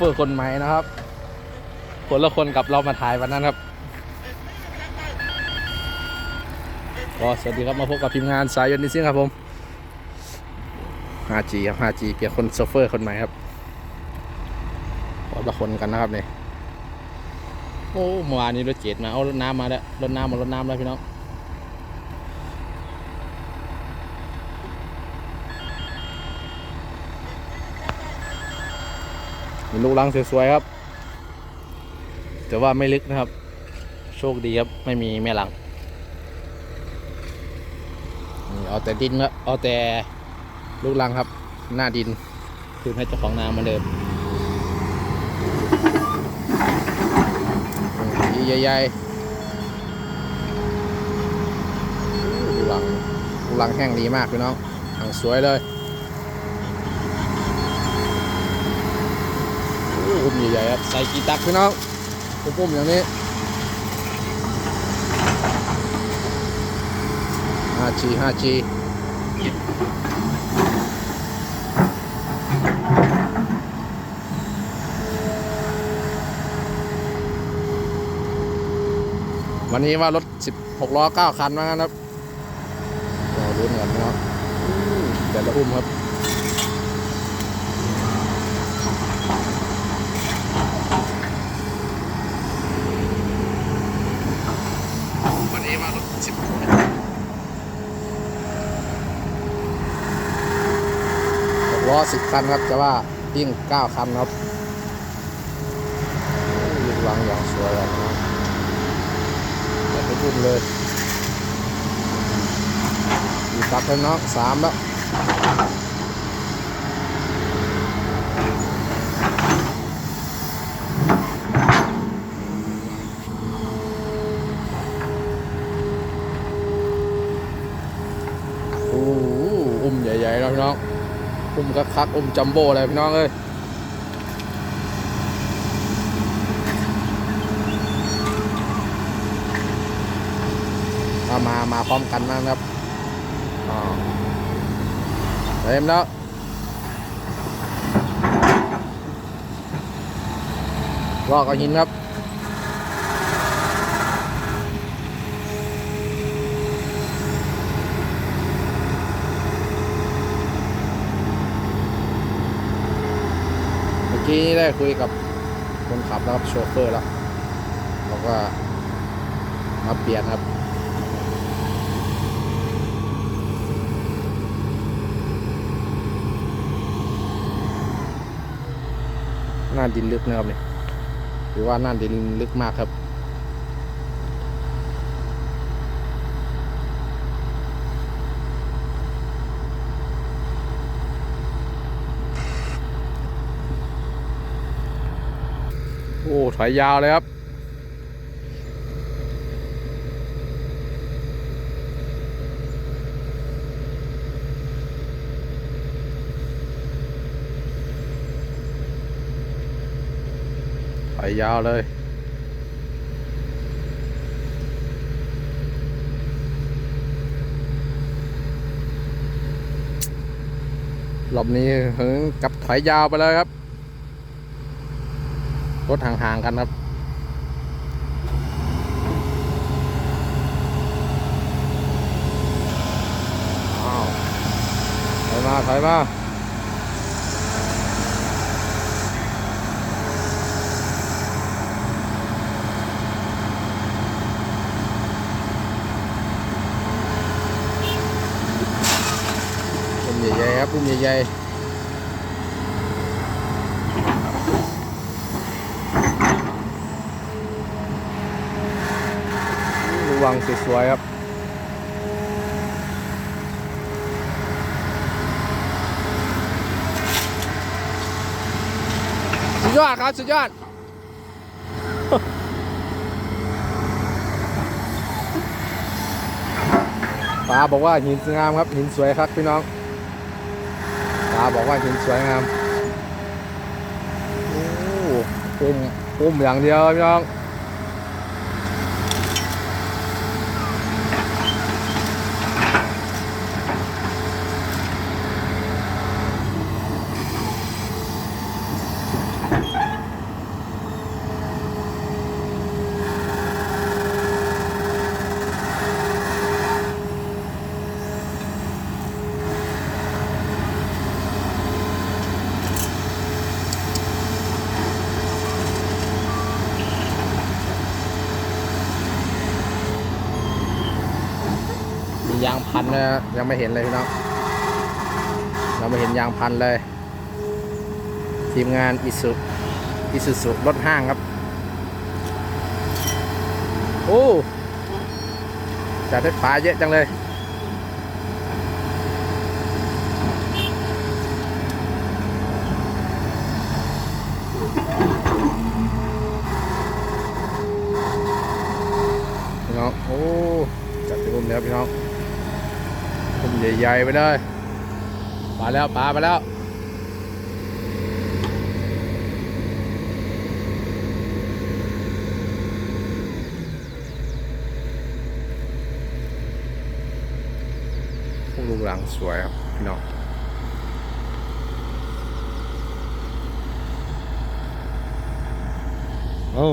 เฟอร์คนใหม่นะครับ คนละคนกับเรามาถ่ายวันนั้นครับก็สวัสดีครับมาพบกับทีมงานสายยนต์นิซิ่งครับผม 5G ครับ 5G เปลี่ยนคนโซเฟอร์คนใหม่ครับคนละคนกันนะครับเนี่ยโอ้เมื่อวานนี้รถเจ็ดมาเอารถน้ำมาแล้วรถน้ำมารถน้ำแล้วพี่น้อง มีลูกลังสวยๆครับ แต่ว่าไม่ลึกนะครับ โชคดีครับ ไม่มีแม่ลังนี่เอาแต่ดินครับเอาแต่ลูกลังครับ หน้าดินคืนให้เจ้าของนาเหมาเดิมใหญ่ๆลูกลังลูกลังแห้งดีมากพี่น้องหางสวยเลย อุ้มใหญ่ๆครับใส่กีตักพี่น้องอุ้มๆอย่างนี้ 5G 5G วันนี้ว่ารถ 16 ล้อ 9 คันมาครับรอรุ้นกันนะครับแต่ละอุ้มครับ วันนี้ว่ารถสิบหก ล้อสิบคันครับแต่ว่าวิ่งเก้าคันครับลูกลังอย่างสวยเลยนะครับแต่ไม่พุ่มเลยมีตักแล้วเนาะสามแล้วโอ้อุ้มใหญ่ๆแล้วพี่น้อง อุ้มคักๆอุ้มจัมโบ้เลยพี่น้องเอ้ยมามา มาพร้อมกันนะครับเต็มแล้วรอกเอาหินครับ กี้ได้คุยกับคนขับแล้วครับโชเฟอร์แล้วเขาก็มาเปลี่ยนครับ หน้าดินลึกนะครับเนี่ยหรือว่าหน้าดินลึกมากครับ โอ้ ถอยยาวเลยครับถอยยาวเลยรอบนี้ถึงกับถอยยาวไปเลยครับ รถห่างๆกันครับอ้าวถอยมา ถอยมาปุ่มใหญ่ๆครับปุ่มใหญ่ๆ วังสวยๆครับสุดยอดครับสุดยอดป้าบอกว่าหินสวยงามครับหินสวยครับพี่น้องป้าบอกว่าหินสวยงามโอ้ปุ่มปุ่มอย่างเดียวพี่น้อง ยางพันนะยังไม่เห็นเลยพี่น้องเราไม่เห็นยางพันเลย ทีมงานอิสุอิสุสุรถห้างครับ โอ้จัดได้ปลาเยอะจังเลยพี่น้องโอ้จัดไปรุ่นแล้วพี่น้องรุ่นใหญ่ๆไปเลย ปลาแล้วปลาไปแล้ว พวกลูก หลังสวยครับพี่น้องโอ้